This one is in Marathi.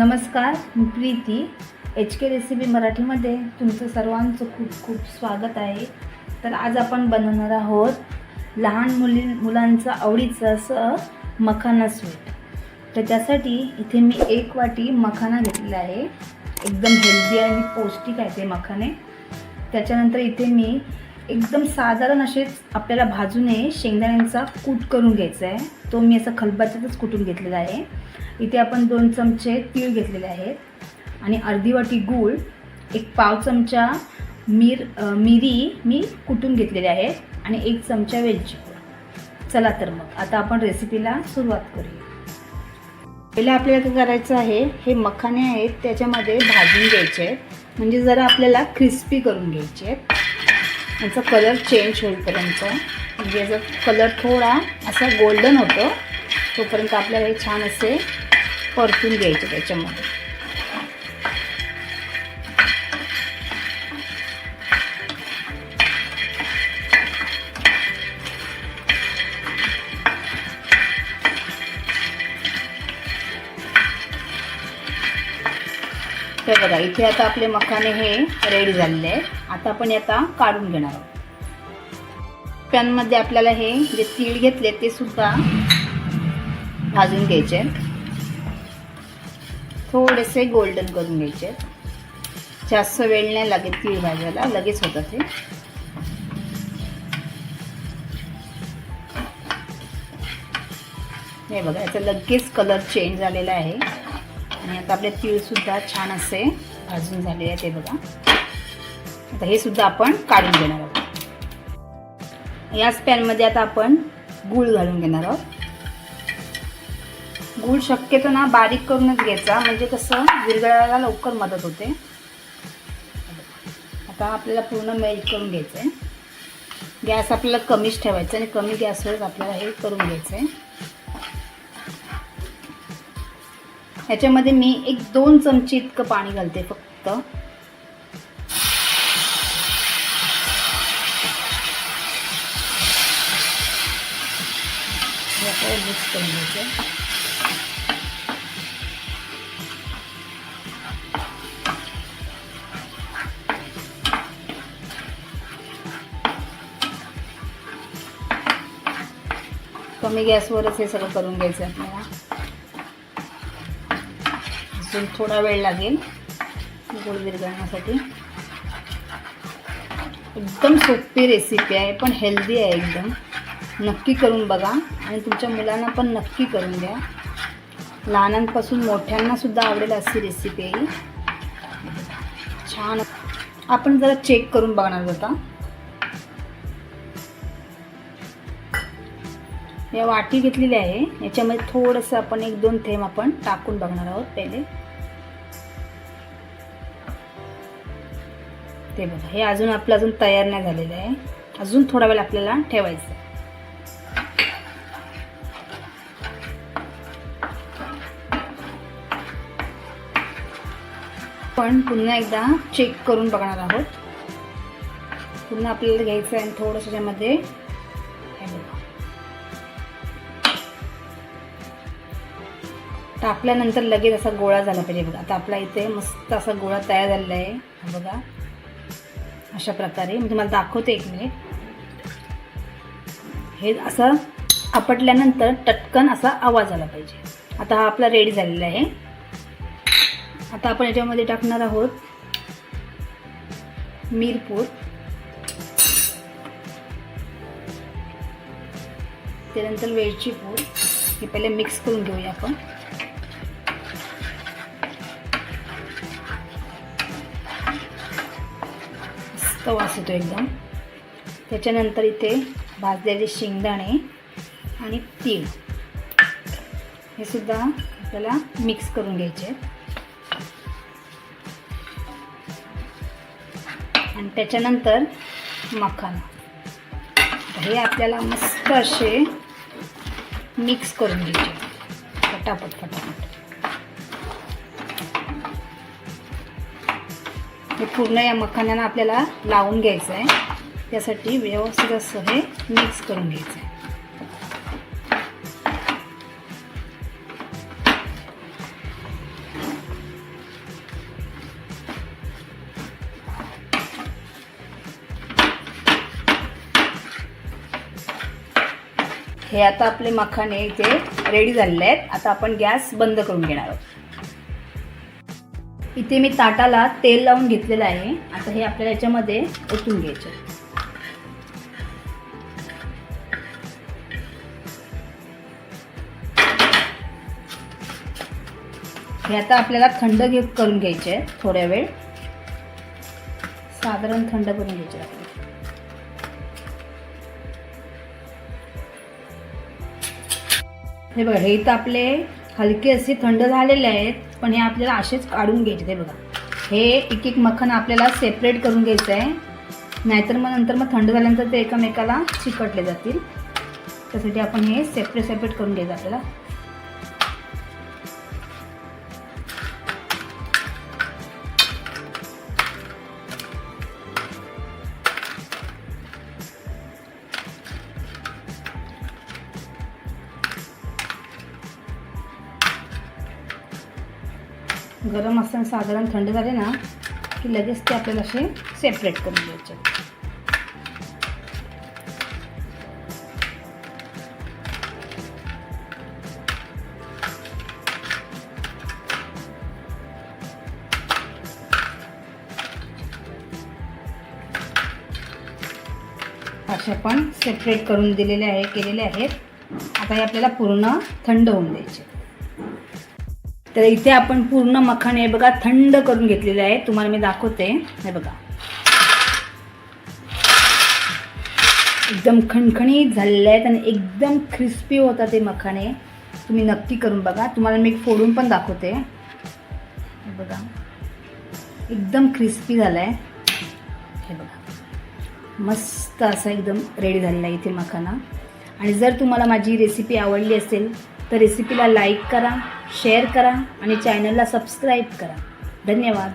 नमस्कार मी प्रीती. एच के रेसिपी मराठीमध्ये तुमचं सर्वांचं खूप खूप स्वागत आहे. तर आज आपण बनवणार आहोत लहान मुली मुलांचं आवडीचं असं मखाना स्वीट तर त्यासाठी इथे मी एक वाटी मखाना घेतलेला आहे. एकदम हेल्दी आणि पौष्टिक आहे ते मखाने. त्याच्यानंतर इथे मी एकदम साधारण असेच आपल्याला भाजूने शेंगदाण्यांचा कूट करून घ्यायचा आहे. तो मी असं खलबत्त्यातच कुटून घेतलेला आहे. इथे आपण दोन चमचे तीळ घेतलेले आहेत आणि अर्धी वाटी गूळ एक पाव चमचा मीर मिरी मी कुटून घेतलेले आहे आणि एक चमचा वेलची चला तर मग आता आपण रेसिपीला सुरुवात करूया. पहिला आपल्याला काय करायचं आहे हे मखाने आहेत त्याच्यामध्ये भाजून घ्यायचे आहेत. म्हणजे जरा आपल्याला क्रिस्पी करून घ्यायचे आहेत. याचा कलर चेंज होईपर्यंत. म्हणजे याचा कलर थोडा असा गोल्डन होतो. तोपर्यंत आपल्याला हे छान असे परतून घ्यायचे त्याच्यामध्ये. हे बघा इथे आता आपले मखाने हे रेडी झालेले आहेत. आता आपण आता काढून घेणार आहोत. पॅनमध्ये आपल्याला हे जे तीळ घेतले ते सुद्धा भाजून घ्यायचे आहेत. थोडेसे गोल्डन करून घ्यायचे आहेत. जास्त वेळ नाही लागेल तीळ भाजायला लगेच होतं ते हे बघा याचा लगेच कलर चेंज झालेला आहे. आणि आता आपले तीळसुद्धा छान असे भाजून झाले आहेत ते बघा. आता हे सुद्धा आपण काढून घेणार आहोत. याच पॅनमध्ये आता आपण गूळ घालून घेणार आहोत. गूळ शक्यतो ना बारीक करूनच घ्यायचा म्हणजे कसं विरघळायला लवकर मदत होते. आता आपल्याला पूर्ण मेल्ट करून घ्यायचं आहे गॅस आपल्याला कमीच ठेवायचा आणि कमी गॅसवरच आपल्याला हे करून घ्यायचं आहे ह्याच्यामध्ये मी एक दोन चमचे इतकं पाणी घालते फक्त. मिक्स करून घ्यायचं कमी गॅसवरच हे सगळं करून घ्यायचं आपल्याला अजून थोडा वेळ लागेल गोड विरघळण्यासाठी. एकदम सोपी रेसिपी आहे पण हेल्दी आहे एकदम. नक्की करून बघा आणि तुमच्या मुलांना पण नक्की करून द्या. लहानांपासून मोठ्यांनासुद्धा आवडेल अशी रेसिपी आहे ही. छान. आपण जरा चेक करून बघणार होता या वाटी घेतलेली आहे याच्यामध्ये थोडंसं आपण एक दोन थेंब आपण टाकून बघणार आहोत पहिले. ते बघा हे अजून आपलं अजून तयार नाही झालेलं आहे. अजून थोडा वेळ आपल्याला ठेवायचं पण पुन्हा एकदा चेक करून बघणार आहोत. पुन्हा आपल्याला घ्यायचं आहे आणि थोडंसं त्यामध्ये हे टाकल्यानंतर लगेच असा गोळा झाला पाहिजे बघा. आता आपला इथे मस्त असा गोळा तयार झालेला आहे. बघा. अशा प्रकारे. मी तुम्हाला दाखवते एक मिनिट हे असं आपटल्यानंतर टटकन असा आवाज आला पाहिजे. आता हा आपला रेडी झालेला आहे. आता आपण याच्यामध्ये टाकणार आहोत मिरपूर. त्यानंतर वेलची पूड. हे पहिले मिक्स करून घेऊया आपण. मस्त वास येतो एकदम. त्याच्यानंतर इथे भाजलेले शेंगदाणे आणि तीळ. हे सुद्धा आपल्याला मिक्स करून घ्यायचे आहेत. आणि त्याच्यानंतर मखाना. हे आपल्याला मस्त असे मिक्स करून घ्यायचे फटाफट फटाफट हे पूर्ण या मखान्यानं आपल्याला लावून घ्यायचं आहे त्यासाठी व्यवस्थित असं हे मिक्स करून घ्यायचं आहे हे आता आपले मखाने इथे रेडी झालेले आहेत. आता आपण गॅस बंद करून घेणार आहोत. इथे मी ताटाला तेल लावून घेतलेलं आहे. आता हे आपल्याला याच्यामध्ये ओतून घ्यायचे हे आता आपल्याला थंड घे करून घ्यायचे आहे थोड्या वेळ. साधारण थंड करून घ्यायचे आहे हे बघा हे इथं आपले हलके असे थंड झालेले आहेत पण हे आपल्याला असेच काढून घ्यायचे ते बघा. हे एक एक मखन आपल्याला सेपरेट करून घ्यायचं आहे. नाहीतर मग नंतर मग थंड झाल्यानंतर ते एकामेकाला चिकटले जातील. त्यासाठी आपण हे सेपरेट सेपरेट करून घ्यायचं आपल्याला. गरम असताना साधारण थंड झाले ना की लगेच ते आपल्याला असे सेपरेट करून द्यायचे असे आपण सेपरेट करून दिलेले आहे केलेले आहेत. आता हे आपल्याला पूर्ण थंड होऊन द्यायचे. तर इथे आपण पूर्ण मखाने बघा थंड करून घेतलेले आहे तुम्हाला मी दाखवते. हे बघा. एकदम खणखणीत झालेले आहेत आणि एकदम क्रिस्पी होतात ते मखाने तुम्ही नक्की करून बघा. तुम्हाला मी फोडून पण दाखवते. हे बघा. एकदम क्रिस्पी झालं आहे हे बघा. मस्त असं एकदम रेडी झालेला आहे इथे मखाना आणि जर तुम्हाला माझी रेसिपी आवडली असेल तर रेसिपीला लाईक करा. शेअर करा आणि चॅनलला सबस्क्राईब करा. धन्यवाद.